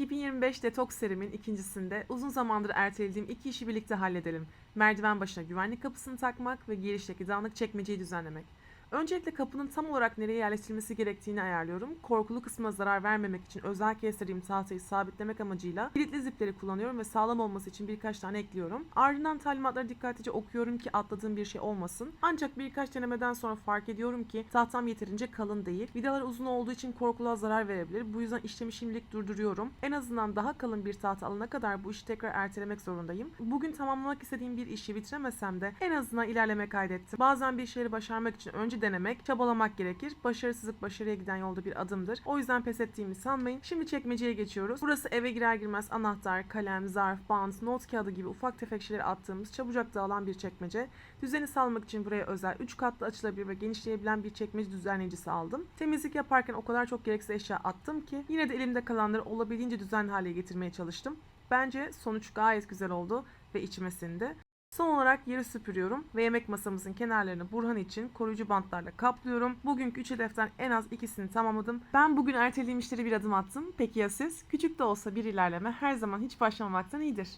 2025 detoks serimin ikincisinde uzun zamandır ertelediğim iki işi birlikte halledelim. Merdiven başına güvenlik kapısını takmak ve girişteki dağınık çekmeceyi düzenlemek. Öncelikle kapının tam olarak nereye yerleştirilmesi gerektiğini ayarlıyorum. Korkulu kısmına zarar vermemek için özel kestirdiğim tahtayı sabitlemek amacıyla kilitli zipleri kullanıyorum ve sağlam olması için birkaç tane ekliyorum. Ardından talimatları dikkatlice okuyorum ki atladığım bir şey olmasın. Ancak birkaç denemeden sonra fark ediyorum ki tahtam yeterince kalın değil. Vidalar uzun olduğu için korkuluğa zarar verebilir. Bu yüzden işlemi şimdilik durduruyorum. En azından daha kalın bir tahta alana kadar bu işi tekrar ertelemek zorundayım. Bugün tamamlamak istediğim bir işi bitiremesem de en azından ilerleme kaydettim. Bazen bir şeyleri başarmak için önce denemek, çabalamak gerekir. Başarısızlık başarıya giden yolda bir adımdır. O yüzden pes ettiğimi sanmayın. Şimdi çekmeceye geçiyoruz. Burası eve girer girmez anahtar, kalem, zarf, bant, not kağıdı gibi ufak tefek şeyleri attığımız çabucak dağılan bir çekmece. Düzeni sağlamak için buraya özel 3 katlı açılabilir ve genişleyebilen bir çekmece düzenleyicisi aldım. Temizlik yaparken o kadar çok gereksiz eşya attım ki yine de elimde kalanları olabildiğince düzenli hale getirmeye çalıştım. Bence sonuç gayet güzel oldu ve içime sindi. Son olarak yeri süpürüyorum ve yemek masamızın kenarlarını Burhan için koruyucu bantlarla kaplıyorum. Bugünkü üç hedeften en az ikisini tamamladım. Ben bugün ertelediğim işleri bir adım attım. Peki ya siz? Küçük de olsa bir ilerleme her zaman hiç başlamamaktan iyidir.